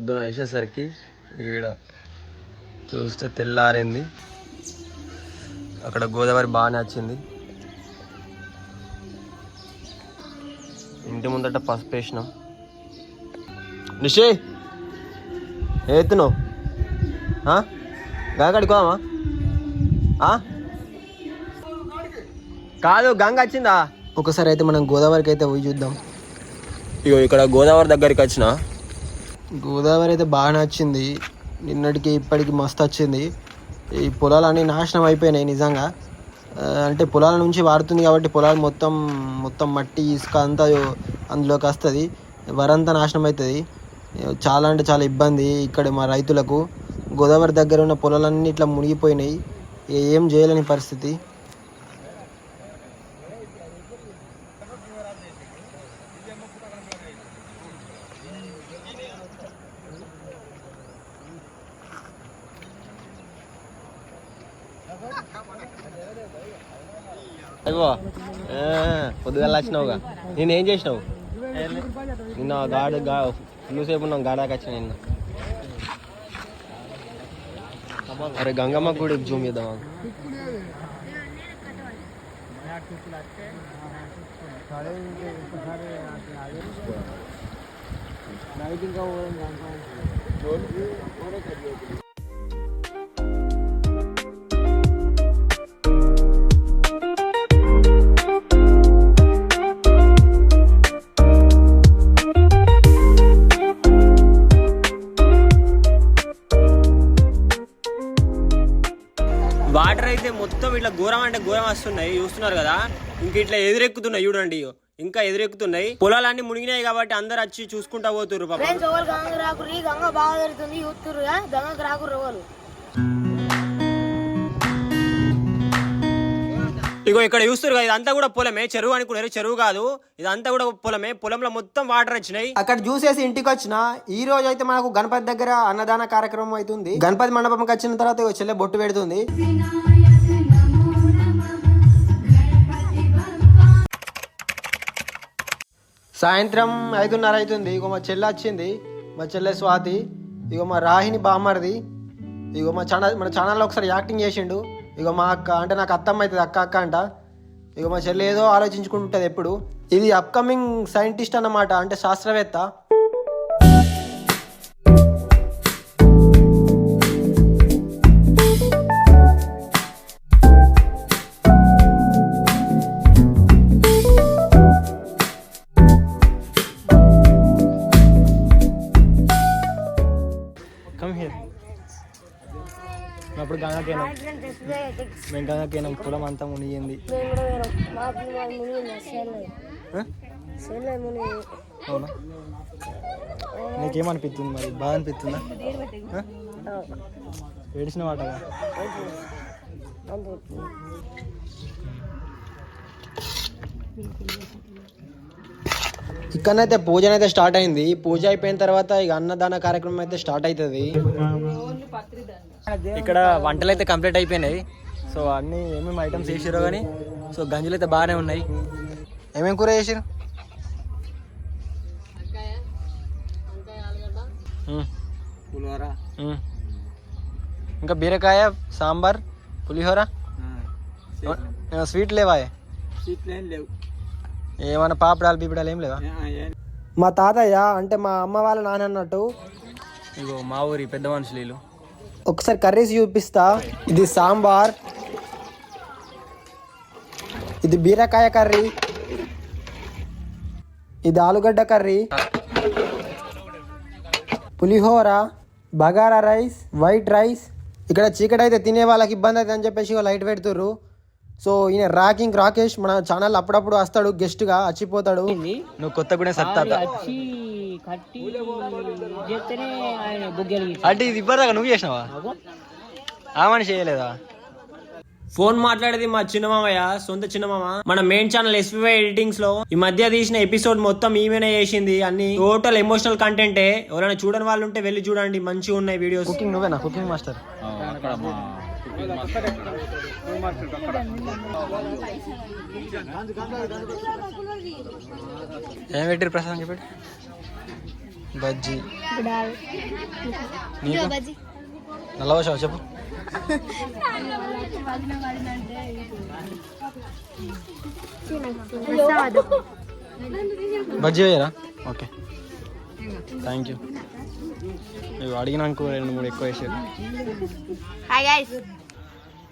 పొద్దున వేసేసరికి ఈడ చూస్తే తెల్లారింది. అక్కడ గోదావరి బాగా నచ్చింది ఇంటి ముందట పసుపు వేసినాం. నిషే! ఎత్తున్నావు గంగడికి పోదామా? ఆ? కాదు గంగ వచ్చిందా? ఒకసారి అయితే మనం గోదావరికి అయితే పోయి చూద్దాం. ఇగో ఇక్కడ గోదావరి దగ్గరికి వచ్చిన గోదావరి అయితే బాగా నచ్చింది. నిన్నటికి ఇప్పటికి మస్తు వచ్చింది. ఈ పొలాలన్నీ నాశనం అయిపోయినాయి నిజంగా. అంటే పొలాల నుంచి వాడుతుంది కాబట్టి పొలాలు మొత్తం మొత్తం మట్టి ఇసుక అంతా అందులోకి వస్తుంది. వరంతా నాశనం అవుతుంది చాలా అంటే చాలా ఇబ్బంది ఇక్కడ మా రైతులకు. గోదావరి దగ్గర ఉన్న పొలాలన్నీ ఇట్లా మునిగిపోయినాయి. ఏం చేయలేని పరిస్థితి. అయ్యో పొద్దుగా వచ్చినావుగా నేను ఏం చేసినావు? నిన్న గాడు గా ఫుల్ సేపు ఉన్నాం గాడాకి వచ్చిన నిన్న. అరే గంగమ్మ గుడి జూమ్ చేద్దాం వాటర్ అయితే మొత్తం ఇట్లా ఘోరం అంటే ఘోరం వస్తున్నాయి. చూస్తున్నారు కదా? ఇంక ఇట్లా ఎదురెక్కుతున్నాయి చూడండి. ఇంకా ఎదురెక్కుతున్నాయి. పొలాలన్నీ మునిగినాయి కాబట్టి అందరు వచ్చి చూసుకుంటా పోతున్నారు గంగ గంగ బాగా జరుగుతుంది. చూస్తున్నారు గంగకు రాకురు ఇగో ఇక్కడ చూస్తారు కదా ఇదంతా కూడా పొలమే చెరువు అనుకున్నారు చెరువు కాదు. ఇదంతా కూడా పొలమే పొలంలో మొత్తం వాటర్ వచ్చినాయి. అక్కడ చూసేసి ఇంటికి వచ్చిన ఈ రోజు అయితే మనకు గణపతి దగ్గర అన్నదాన కార్యక్రమం అవుతుంది గణపతి మండపంకి వచ్చిన తర్వాత చెల్లె బొట్టు పెడుతుంది. సాయంత్రం ఐదున్నర అవుతుంది. ఇగో మా చెల్లె వచ్చింది. మా చెల్లె స్వాతి ఇగో మా రాహిని బామ్మరిది ఇగో మా ఛానల్ మన ఛానల్లో ఒకసారి యాక్టింగ్ చేసిండు. ఇగో మా అక్క అంటే నాకు అత్తమ్మ అవుతుంది అక్క అక్క అంట. ఇగో మా చెల్లి ఏదో ఆలోచించుకుంటుంది ఎప్పుడు. ఇది అప్కమింగ్ సైంటిస్ట్ అన్నమాట అంటే శాస్త్రవేత్త. మేము గంగకేనా పొలం అంతా మునిగింది. అవునా? నీకేమనిపిస్తుంది మరి? బాగా అనిపిస్తుందా? ఏడిసిన వాటగా ఇక్కడనైతే పూజ అయితే స్టార్ట్ అయింది. పూజ అయిపోయిన తర్వాత ఇక అన్నదాన కార్యక్రమం అయితే స్టార్ట్ అవుతుంది. ఇక్కడ వంటలు అయితే కంప్లీట్ అయిపోయినాయి. సో అన్ని ఏమేమి ఐటమ్స్ వేసారో కానీ సో గంజులు అయితే బాగానే ఉన్నాయి. ఏమేం కూర చేసారు. ఇంకా బీరకాయ సాంబార్ పులిహోర? స్వీట్ లేవా ఏమన్నా పాపడాలు బీపడాలు ఏం లేవా. మా తాతయ్య అంటే మా అమ్మ వాళ్ళ నాన్న అన్నట్టు ఇగో మా ఊరి పెద్ద మనుషులు వీళ్ళు. ఒకసారి కర్రీస్ చూపిస్తా. ఇది సాంబార్. ఇది బీరకాయ కర్రీ. ఇది ఆలుగడ్డ కర్రీ. పులిహోర బగారా రైస్ వైట్ రైస్. ఇక్కడ చీకటి అయితే తినే వాళ్ళకి ఇబ్బంది అవుతుంది అని చెప్పేసి లైట్ పెడుతుర్రు. సో ఈయన రాకింగ్ రాకేష్ మన ఛానల్ అప్పుడప్పుడు వస్తాడు గెస్ట్గా వచ్చిపోతాడు నువ్వు కొత్త కూడా సత్తా అంటే ఇది ఇవ్వదాకా నువ్వు చేసినావా? ఆ మనిషి చేయలేదా? ఫోన్ మాట్లాడేది మా చిన్నమామయ్య సొంత చిన్నమామ. మన మెయిన్ ఛానల్ ఎస్పీవై ఎడిటింగ్స్లో ఈ మధ్య తీసిన ఎపిసోడ్ మొత్తం ఈమెనే చేసింది. అన్ని టోటల్ ఎమోషనల్ కంటెంటే ఎవరైనా చూడని వాళ్ళు ఉంటే వెళ్ళి చూడండి. మంచిగా ఉన్నాయి వీడియోస్ కుకింగ్ నువ్వేనా? కుకింగ్ మాస్టర్ ఏం పెట్టారు ప్రసాదం చెప్పాడు బజ్జీ. నల్లవశావు చెప్పు. బజ్జీ వేయరా? ఓకే. థ్యాంక్ యూ నువ్వు అడిగినాక రెండు మూడు ఎక్కువ వేసారు.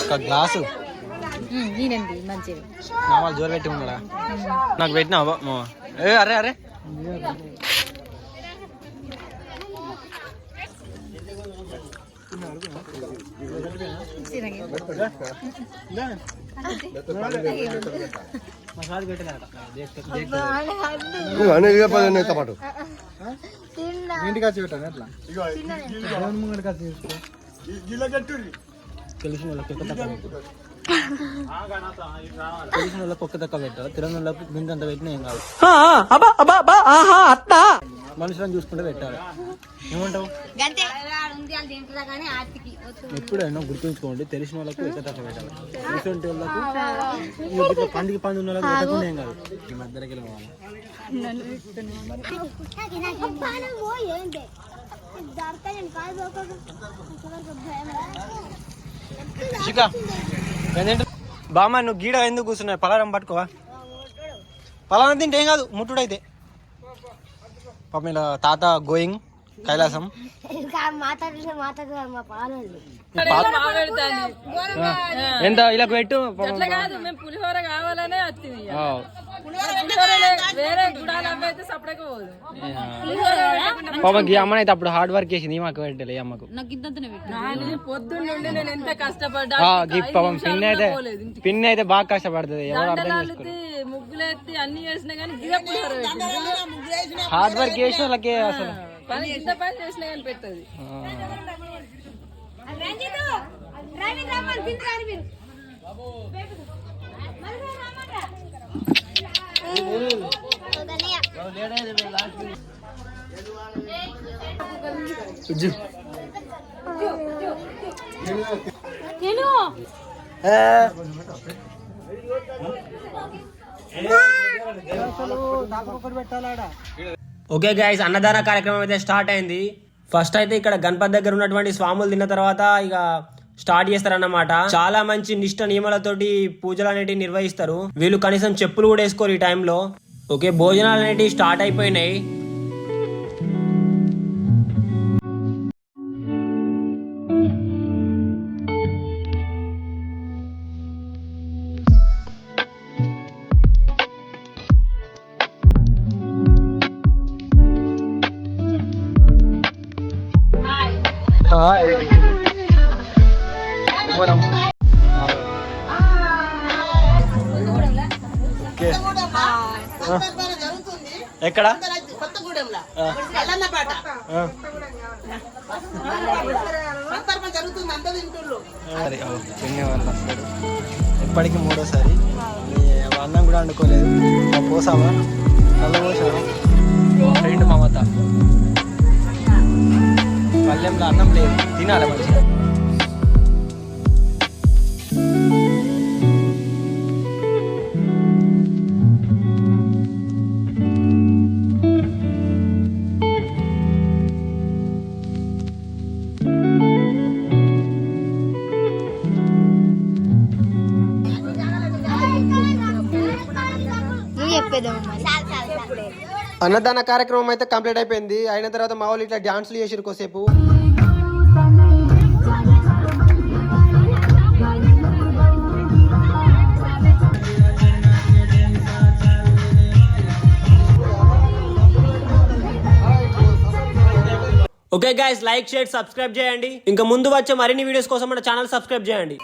ఒక గ్లాసు? నేనండి మంచిది నా వాళ్ళు జోరు పెట్టి ఉన్నాడా? నాకు పెట్టినావా ఏ అరే అరే. ఇంటికి వచ్చి పెట్టాను ఎట్లా? ముంగడికి వచ్చి తీసుకో. తెలిసిన వాళ్ళకి ఒక్క తక్కువ పెట్టు తెలిసిన వాళ్ళకి ఒక్క తక్కువ పెట్టాలి తెలియని వాళ్ళకి బిందంత పెట్టినా ఏం కాదు. మనుషులను చూసుకుంటే పెట్టాలి. ఏమంటావు? ఎప్పుడైనా గుర్తుంచుకోండి తెలిసిన వాళ్ళకు ఒక్క తక్కువ పెట్టాలి. తెలిసిన వాళ్ళకు పండుగ పండు ఉన్న వాళ్ళకి ఏం కాదు. ఈ ఏంటంటే బామ్మ నువ్వు గీడ ఎందుకు కూర్చున్నావు? పలారం పట్టుకోవా? పలారం తింటే ఏం కాదు ముట్టుడైతే. పాపం ఇలా తాత గోయింగ్ కైలాసం. ఎంత ఇలా పెట్టు పులిహోర కావాలనే గుడాలు అయితే అప్పుడు హార్డ్ వర్క్ చేసింది మాకు పెట్టలే అమ్మకు. నాని పొద్దున్న నుండి నేను ఎంత కష్టపడ్డా? ఆ, ఈ పాపం పిన్ అయితే పిన్ అయితే బాగా కష్టపడుతుంది ఎవరు అర్థం చేసుకోరు. దండలాలెత్తి ముగ్గులెత్తి అన్ని చేసినా కానీ గిద పులిహోర పెట్టింది హార్డ్ వర్క్ చేసిన వాళ్ళకే అసలు. పని ఇంత పని చేసినా కానీ పెట్టదు ఆ. ఒకటి ఏ. ఓకే గైస్ అన్నదాన కార్యక్రమం అయితే స్టార్ట్ అయింది. ఫస్ట్ అయితే ఇక్కడ గణపతి దగ్గర ఉన్నటువంటి స్వాములు తిన్న తర్వాత ఇక స్టార్ట్ చేస్తారన్నమాట. చాలా మంచి నిష్ట నియమాలతోటి పూజలు అనేటివి నిర్వహిస్తారు. వీళ్ళు కనీసం చెప్పులు కూడా వేసుకోరు ఈ టైంలో ఓకే భోజనాలు అనేటివి స్టార్ట్ అయిపోయినాయి. పిన్ని వాళ్ళు వస్తారు ఎప్పటికీ మూడోసారి. అన్నం కూడా వండుకోలేదు. మా పోసావా? నల్ల పోసావా ఫ్రెండ్ మమత. పల్లెంలో అన్నం లేదు. తినాలి మంచిగా. అన్నదాన కార్యక్రమం అయితే కంప్లీట్ అయిపోయింది. అయిన తర్వాత మా వాళ్ళు ఇట్లా డాన్సులు చేసిరు కోసేపు okay guys like share subscribe చేయండి. ఇంకా ముందు వచ్చే మరిన్ని వీడియోస్ కోసం మన ఛానల్ సబ్స్క్రైబ్ చేయండి.